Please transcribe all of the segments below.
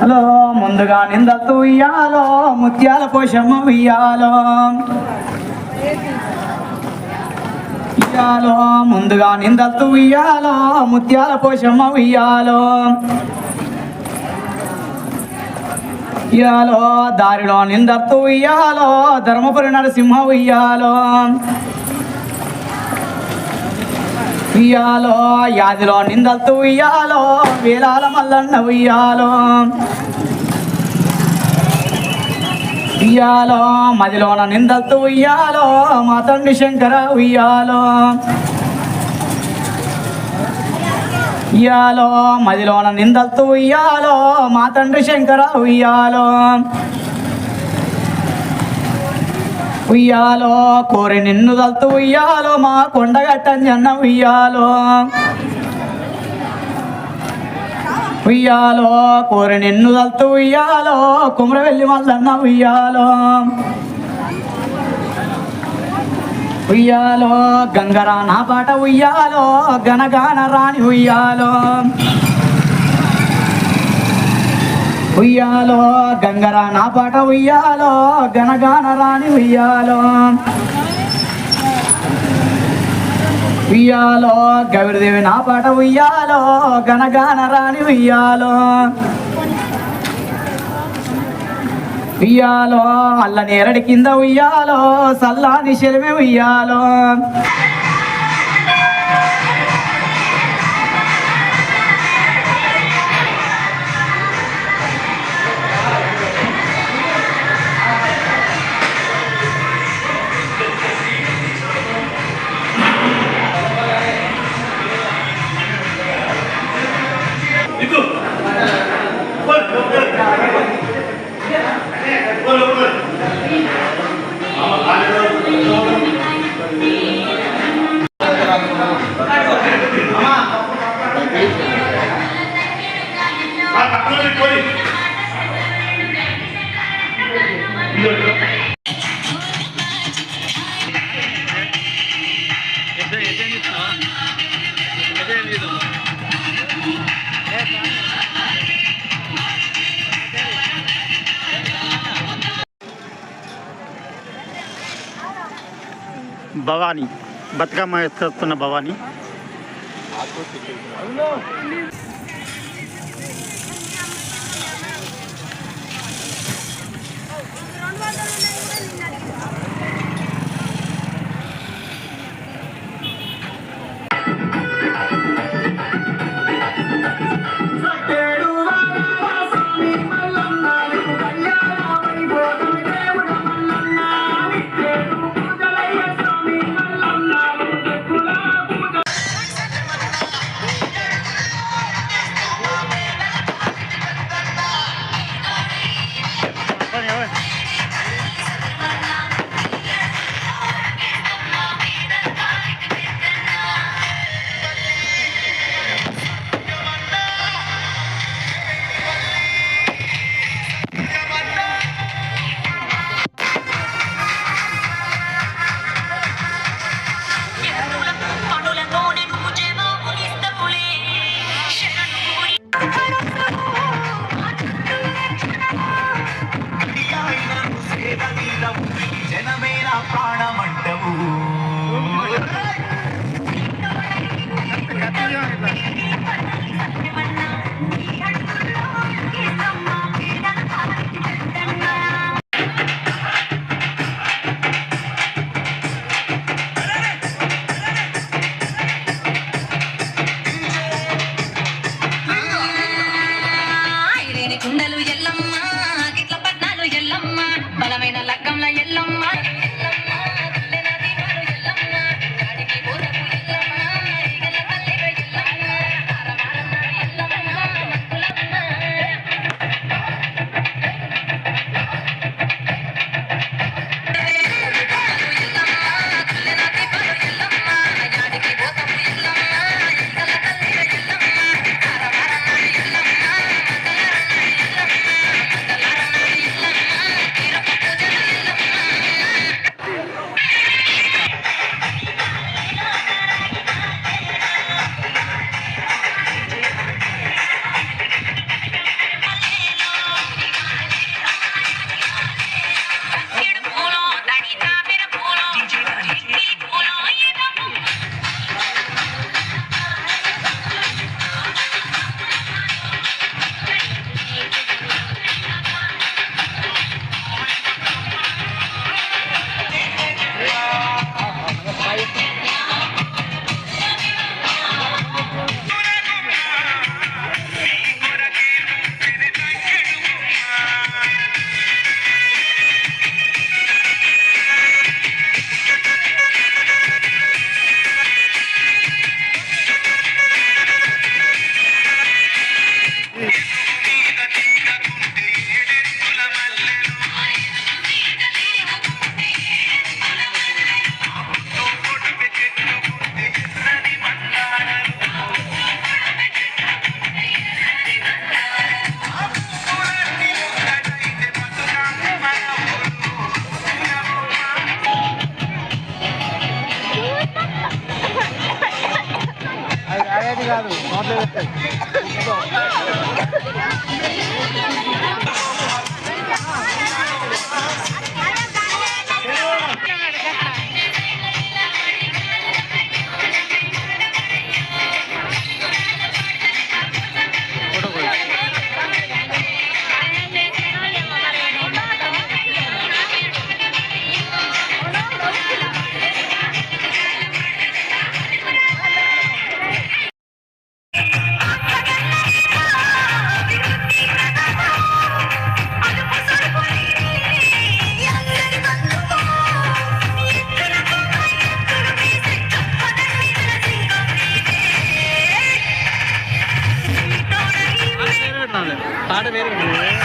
Hello ముందుగా నిందత్తు ఉయ్యాలో ముత్యాల పోషమ్మ ఉయ్యాలో. ఇయ్యాలో ముందుగా నిందత్తు ఉయ్యాలో ముత్యాల పోషమ్మ ఉయ్యాలో. ఇయ్యాలో దారిలో నిందత్తు ఉయ్యాలో ధర్మపురి నరసింహ ఉయ్యాలో. ఉయ్యాలో యాదిలో నిందలతో ఉయ్యాలో వేలాల మల్లన్న ఉయ్యాలో. ఉయ్యాలో మదిలోన నిందలతో ఉయ్యాలో మా తండ్రి శంకర ఉయ్యాలో. ఉయ్యాలో మదిలోన నిందలతో ఉయ్యాలో మా తండ్రి శంకర ఉయ్యాలో. ఉయ్యాలో కోరి నిన్ను తలుతూ ఉయ్యాలో మా కొండగట్టని కొండగట్టంజన్న ఉయ్యాలో. ఉయ్యాలో కోరి నిన్ను తలుతూ ఉయ్యాలో కుమరవెల్లి మల్లన్న ఉయ్యాలో. ఉయ్యాలో గంగరా నా పాట ఉయ్యాలో గనగాన రాణి ఉయ్యాలో. ఉయ్యాలో గంగరా నా పాట ఉయ్యాలో గనగాన రాణి ఉయ్యాలో. ఉయ్యాలో గౌరిదేవి నా పాట ఉయ్యాలో గనగాన రాణి ఉయ్యాలో. ఉయ్యాలో అల్ల నేరడి కింద ఉయ్యాలో సల్లాని శరమే ఉయ్యాలో. భవానీ బతుకమ్మ ఎత్తుకొస్తున్న భవానీ ఫోటో పాట వేరే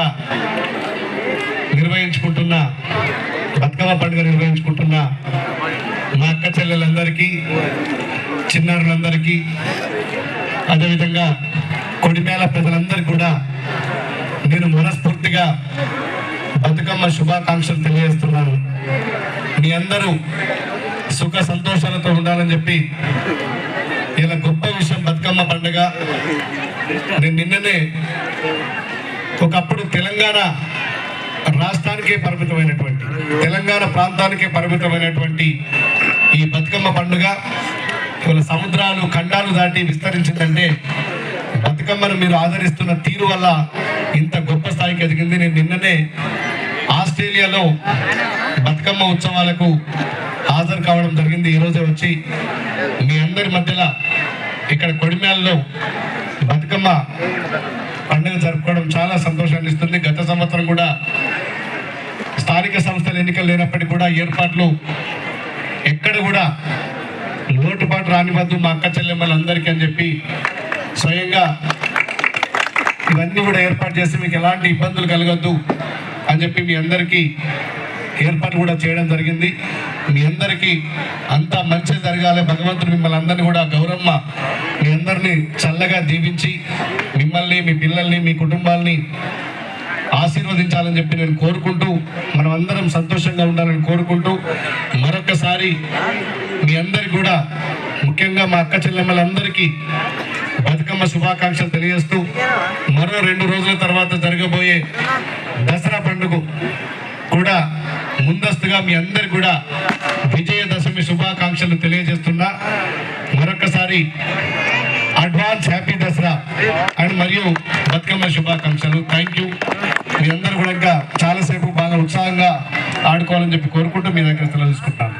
ఆనందంగా నిర్వహించుకుంటున్న బతుకమ్మ పండుగ నిర్వహించుకుంటున్న మా అక్క చెల్లెలందరికీ చిన్నారులందరికీ అదేవిధంగా కొడిమేల ప్రజలందరికీ కూడా నేను మనస్ఫూర్తిగా బతుకమ్మ శుభాకాంక్షలు తెలియజేస్తున్నాను. మీ అందరూ సుఖ సంతోషాలతో ఉండాలని చెప్పి ఇలా గొప్ప విషయం బతుకమ్మ పండుగ. నేను నిన్ననే ఒకప్పుడు తెలంగాణ రాష్ట్రానికే పరిమితమైనటువంటి తెలంగాణ ప్రాంతానికే పరిమితమైనటువంటి ఈ బతుకమ్మ పండుగ ఇవాళ సముద్రాలు ఖండాలు దాటి విస్తరించిందంటే బతుకమ్మను మీరు ఆదరిస్తున్న తీరు వల్ల ఇంత గొప్ప స్థాయికి ఎదిగింది. నేను నిన్ననే ఆస్ట్రేలియాలో బతుకమ్మ ఉత్సవాలకు హాజరు కావడం జరిగింది. ఈరోజే వచ్చి మీ అందరి మధ్యలో ఇక్కడ కొడిమ్యాలలో బతుకమ్మ పండుగ జరుపుకోవడం చాలా సంతోషాన్ని ఇస్తుంది. గత సంవత్సరం కూడా స్థానిక సంస్థల ఎన్నికలు లేనప్పటికీ కూడా ఏర్పాట్లు ఎక్కడ కూడా లోటుపాటు రానివద్దు మా అక్క చెల్లెమ్మలందరికీ అని చెప్పి స్వయంగా ఇవన్నీ కూడా ఏర్పాటు చేసి మీకు ఎలాంటి ఇబ్బందులు కలగద్దు అని చెప్పి మీ అందరికీ ఏర్పాటు కూడా చేయడం జరిగింది. మీ అందరికీ అంతా మంచి జరగాలి. భగవంతుడు మిమ్మల్ని అందరినీ కూడా గౌరమ్మ మీ అందరినీ చల్లగా దీవించి మిమ్మల్ని మీ పిల్లల్ని మీ కుటుంబాల్ని ఆశీర్వదించాలని చెప్పి నేను కోరుకుంటూ మనం అందరం సంతోషంగా ఉండాలని కోరుకుంటూ మరొకసారి మీ అందరికి కూడా ముఖ్యంగా మా అక్క చెల్లెమ్మలందరికీ బతుకమ్మ శుభాకాంక్షలు తెలియజేస్తూ మరో రెండు రోజుల తర్వాత జరగబోయే దసరా పండుగ కూడా ముందస్తుగా మీ అందరికి కూడా విజయదశమి శుభాకాంక్షలు తెలియజేస్తున్నా. మరొకసారి అడ్వాన్స్ హ్యాపీ దసరా అండ్ మరియు బతుకమ్మ శుభాకాంక్షలు. థ్యాంక్ యూ మీ అందరూ కూడా ఇంకా చాలాసేపు బాగా ఉత్సాహంగా ఆడుకోవాలని చెప్పి కోరుకుంటూ మీ దగ్గర సెలవు తీసుకుంటాను.